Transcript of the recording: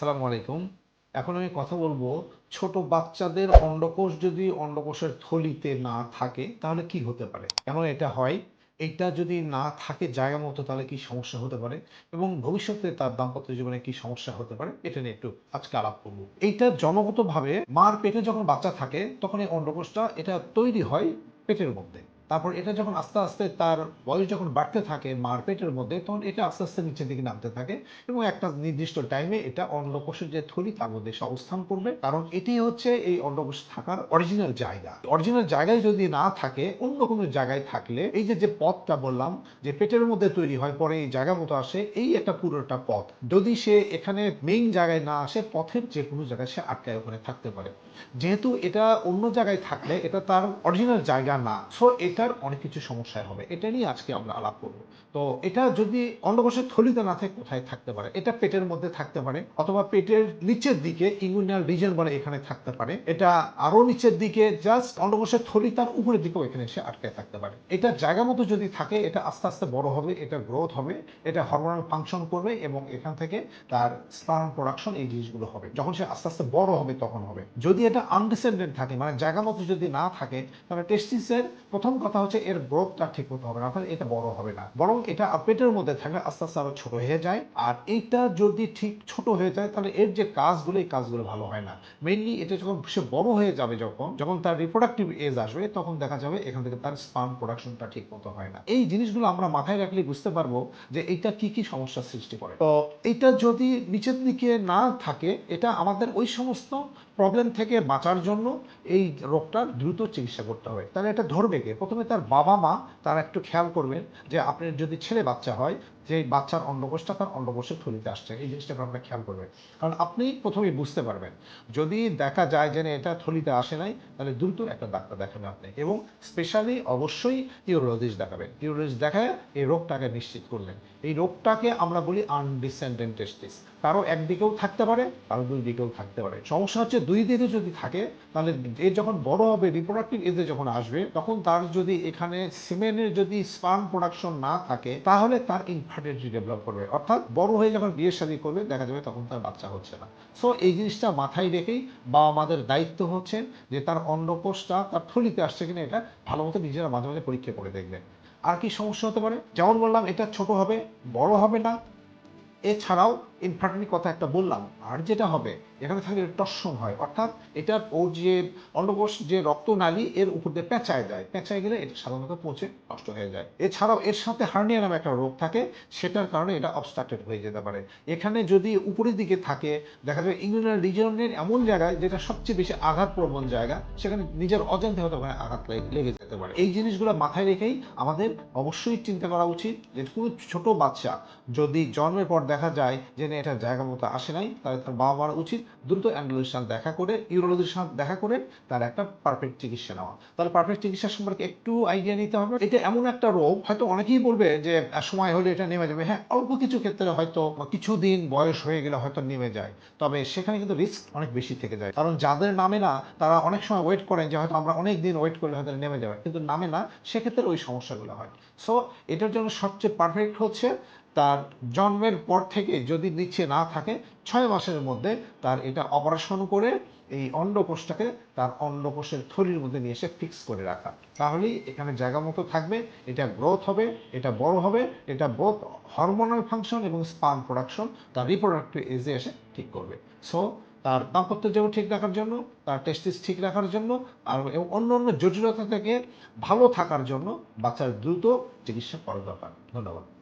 সালাম আলাইকুম। এখন আমি কথা বলব ছোট বাচ্চাদের অন্ডকোষ যদি অন্ডকোষের থলিতে না থাকে, তাহলে কি হতে পারে? কেন এটা হয়? এটা যদি না থাকে জায়গা মতো, তাহলে কি সমস্যা হতে পারে? এবং ভবিষ্যতে তার দাম্পত্য জীবনে কি সমস্যা হতে পারে? এটা নিয়ে একটু আজকে আলাপ করব। এইটা জন্মগতভাবে মার পেটে যখন বাচ্চা থাকে, তখন এই অন্ডকোষটা এটা তৈরি হয় পেটের মধ্যে। তারপর এটা যখন আস্তে আস্তে তার বয়স যখন বাড়তে থাকে মার পেটের মধ্যে, তখন এটা আস্তে আস্তে নিচের দিকে নামতে থাকে এবং একটা নির্দিষ্ট টাইমে এটা অন্ডকোষের যে থলি তার মধ্যে এসে অবস্থান করবে। কারণ এটি হচ্ছে এই অন্ডকোষ থাকার অরিজিনাল জায়গা। অরিজিনাল জায়গায় যদি না থাকে, অন্য কোনো জায়গায় থাকলে এই যে যে পথটা বললাম, যে পেটের মধ্যে তৈরি হয়, পরে এই জায়গা মতো আসে, এই একটা পুরোটা পথ। যদি সে এখানে মেইন জায়গায় না আসে, পথের যে কোনো জায়গায় সে আটকায় ওখানে থাকতে পারে। যেহেতু এটা অন্য জায়গায় থাকলে এটা তার অরিজিনাল জায়গা না। সো এটার অনেক কিছু সমস্যায় হবে। এটা নিয়ে আজকে আমরা আলাপ করব। তো এটা যদি অন্ডকোষের থলিতে না থাকে, কোথায় থাকতে পারে? এটা পেটের মধ্যে থাকতে পারে অথবা পেটের নিচের দিকে ইঙ্গুইনাল রিজন বলে এখানে থাকতে পারে। এটা আরও নিচের দিকে জাস্ট অন্ডকোষের থলি তার উপরের দিকেও এখানে এসে আটকে থাকতে পারে। এটা জায়গা মতো যদি থাকে, এটা আস্তে আস্তে বড় হবে, এটা গ্রোথ হবে, এটা হরমোনাল ফাংশন করবে এবং এখান থেকে তার স্পার্ম প্রোডাকশন এই জিনিসগুলো হবে। যখন সে আস্তে আস্তে বড় হবে, তখন হবে। যদি এটা আনডিসেন্ডেন্ট থাকে মানে জায়গা মতো যদি না থাকে, তাহলে টেস্টিসের প্রথম কথা হচ্ছে এর গ্রোথটা ঠিক মতো হবে না, অর্থাৎ এটা বড় হবে না। বরং এটা পেটের মধ্যে থাকলে আস্তে আস্তে আরও ছোট হয়ে যায়। আর এইটা যদি ঠিক ছোট হয়ে যায়, তাহলে এর যে কাজগুলো, এই কাজগুলো ভালো হয় না। মেইনলি এটা যখন সে বড় হয়ে যাবে যখন যখন তার রিপ্রোডাক্টিভ এজ আসবে, তখন দেখা যাবে এখান থেকে তার স্পার্ম প্রোডাকশনটা ঠিক মতো হয় না। এই জিনিসগুলো আমরা মাথায় রাখলে বুঝতে পারব যে এটা কি কি সমস্যার সৃষ্টি করে। তো এটা যদি নিচের দিকে না থাকে, এটা আমাদের ওই সমস্ত প্রবলেম থেকে বাঁচার জন্য এই রোগটার দ্রুত চিকিৎসা করতে হবে। তাহলে এটা ধরবে কে? প্রথমে তার বাবা মা তারা একটু খেয়াল করবেন যে আপনার যদি ছেলে বাচ্চা হয় যে বাচ্চার অন্ডকোষটা তার অন্ডকোষের থলিতে আসছে। এই জিনিসটাকে আপনারা খেয়াল করবেন। কারণ আপনি প্রথমেই বুঝতে পারবেন, যদি দেখা যায় যে না, এটা থলিতে আসে নাই, তাহলে দ্রুত একটা ডাক্তার দেখাবেন আপনি এবং স্পেশালি অবশ্যই ইউরোলজিস্ট দেখাবেন। ইউরোলজিস্ট দেখায় এই রোগটাকে নিশ্চিত করলেন। এই রোগটাকে আমরা বলি আনডিসেন্ডেন্ট টেস্টিস কারও একদিকেও থাকতে পারে, কারও দুই দিকেও থাকতে পারে। সমস্যা হচ্ছে দুই দিকে যদি থাকে, তাহলে এ যখন বড় হবে রিপ্রোডাক্টিভ এজে যখন আসবে, তখন তার যদি এখানে সিমেনের যদি স্পার্ম প্রোডাকশন না থাকে, তাহলে তার ইনফার্টিলিটি ডেভেলপ করবে। অর্থাৎ বড় হয়ে যখন বিয়ে শাদী করবে, দেখা যাবে তখন তার বাচ্চা হচ্ছে না। সো এই জিনিসটা মাথায় রেখেই বাবা মাদের দায়িত্ব হচ্ছে যে তার অন্ডকোষটা তার থলিতে আসছে কিনা এটা ভালো মতো নিজেরা মাঝে মাঝে পরীক্ষা করে দেখবে। আর কি সমস্যা হতে পারে? যেমন বললাম, এটা ছোট হবে, বড় হবে না। এছাড়াও ইনফার্টিলিটি কথা একটা বললাম, আর যেটা হবে, এখানে থাকলে টর্সন হয়, অর্থাৎ এটার ওর যে অন্ডকোষ, যে রক্তনালী, এর উপর দিয়ে পেঁচায় যায় পেঁচায় গেলে এটা সাধারণত পচে নষ্ট হয়ে যায়। এছাড়াও এর সাথে হার্নিয়া নামে একটা রোগ থাকে, সেটার কারণে এটা অবস্ট্রাক্টেড হয়ে যেতে পারে। এখানে যদি উপরের দিকে থাকে, দেখা যাবে ইংল্যান্ড রিজনের এমন জায়গায় যেটা সবচেয়ে বেশি আঘাতপ্রবণ জায়গা, সেখানে নিজের অজান্তে হয়তো ওখানে আঘাত লেগে যেতে পারে। এই জিনিসগুলো মাথায় রেখেই আমাদের অবশ্যই চিন্তা করা উচিত যে কোনো ছোট বাচ্চা যদি জন্মের পর দেখা যায় যে না এটা জায়গা মতো আসে নাই, তাহলে তার বাবা মার উচিত দ্রুত অ্যান্ডোলজির সাথে দেখা করে, ইউরোলজির সাথে দেখা করে তার একটা পারফেক্ট চিকিৎসা নেওয়া। তাহলে পারফেক্ট চিকিৎসা সম্পর্কে একটু আইডিয়া নিতে হবে। এটা এমন একটা রোগ, হয়তো অনেকেই বলবে যে সময় হলে এটা নেমে যাবে। হ্যাঁ অল্প কিছু ক্ষেত্রে হয়তো কিছুদিন বয়স হয়ে গেলে হয়তো নেমে যায়। তবে সেখানে কিন্তু রিস্ক অনেক বেশি থেকে যায়। কারণ যাদের নামে না, তারা অনেক সময় ওয়েট করেন যে হয়তো আমরা অনেক দিন ওয়েট করলে হয়তো নেমে যাবে। কিন্তু নামে না, সেক্ষেত্রে ওই সমস্যাগুলো হয়। সো এটার জন্য সবচেয়ে পারফেক্ট হচ্ছে তার জন্মের পর থেকে যদি নিচে না থাকে, ছয় মাসের মধ্যে তার এটা অপারেশন করে এই অন্ডকোষটাকে তার অন্ডকোষের থলির মধ্যে নিয়ে এসে ফিক্স করে রাখা। তাহলেই এখানে জায়গা মতো থাকবে, এটা গ্রোথ হবে, এটা বড় হবে, এটা বোথ হরমোনাল ফাংশন এবং স্পার্ম প্রোডাকশন তার রিপ্রোডাক্টিভ এজে এসে ঠিক করবে। সো তার দাম্পত্য জীবন ঠিক রাখার জন্য, তার টেস্টিস ঠিক রাখার জন্য, আর এবং অন্য অন্য জটিলতা থেকে ভালো থাকার জন্য বাচ্চার দ্রুত চিকিৎসা করা দরকার। ধন্যবাদ।